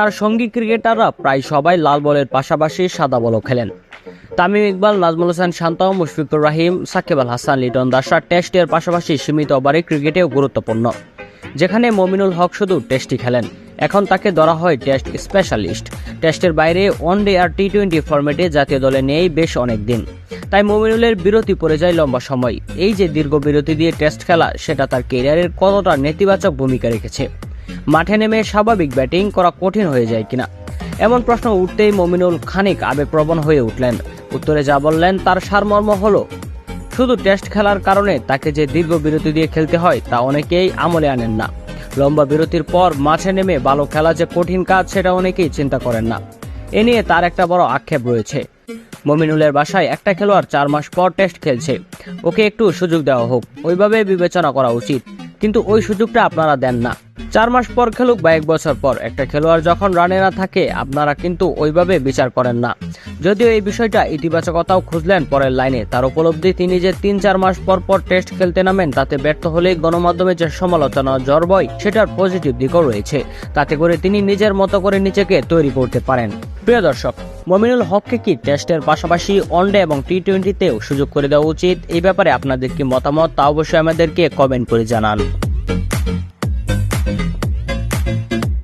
তার সঙ্গী ক্রিকেটাররা প্রায় সবাই লাল বলের পাশাপাশি সাদা বলও খেলেন। তামিম ইকবাল, নাজমুল হোসেন শান্ত, মুশফিকুর রাহিম, সাকিব আল হাসান, লিটন দাসরা টেস্টের পাশাপাশি সীমিত ওভারে ক্রিকেটেও গুরুত্বপূর্ণ। যেখানে মমিনুল হক শুধু টেস্টই খেলেন, এখন তাকে ধরা হয় টেস্ট স্পেশালিস্ট। টেস্টের বাইরে ওয়ানডে আর টি টোয়েন্টি ফরম্যাটে জাতীয় দলে নেই বেশ অনেক দিন তাই মমিনুলের বিরতি পড়ে যায় লম্বা সময়। এই যে দীর্ঘ বিরতি দিয়ে টেস্ট খেলা, সেটা তার কেরিয়ারের কতটা নেতিবাচক ভূমিকা রেখেছে। মাঠে নেমে স্বাভাবিক ব্যাটিং করা কঠিন হয়ে যায় কিনা? এমন প্রশ্ন উঠতেই মমিনুল খানিক আবেগপ্রবণ হয়ে উঠলেন। উত্তরে যা বললেন, তার সারমর্ম হলো, শুধু টেস্ট খেলার কারণে তাকে যে দীর্ঘ বিরতি দিয়ে খেলতে হয়, তা অনেকেই আমলে আনেন না। লম্বা বিরতির পর মাঠে নেমে ভালো খেলা যে কঠিন কাজ, সেটা অনেকেই চিন্তা করেন না। এ নিয়ে তার একটা বড় আক্ষেপ রয়েছে। মমিনুলের বাসায় একটা খেলোয়াড় চার মাস পর টেস্ট খেলছে। ওকে একটু সুযোগ দেওয়া হোক। ওইভাবে বিবেচনা করা উচিত। কিন্তু ওই সুযোগটা আপনারা দেন না। চার মাস পর খেলুক বা এক বছর পর, একটা খেলোয়াড় যখন রানে না থাকে, আপনারা কিন্তু ওইভাবে বিচার করেন না। যদিও এই বিষয়টা ইতিবাচকতাও খুঁজলেন পরের লাইনে তার উপলব্ধি তিনি যে তিন চার মাস পর পর টেস্ট খেলতে নামেন, তাতে ব্যর্থ হলেই গণমাধ্যমে যে সমালোচনা, জ্বর বয়, সেটার পজিটিভ দিকও রয়েছে। তাতে করে তিনি নিজের মতো করে নিজেকে তৈরি করতে পারেন। প্রিয় দর্শক, মমিনুল হককে কি টেস্টের পাশাপাশি ওয়ানডে এবং টি টোয়েন্টিতেও সুযোগ করে দেওয়া উচিত? এই ব্যাপারে আপনাদের কি মতামত তা অবশ্যই আমাদেরকে কমেন্ট করে জানান।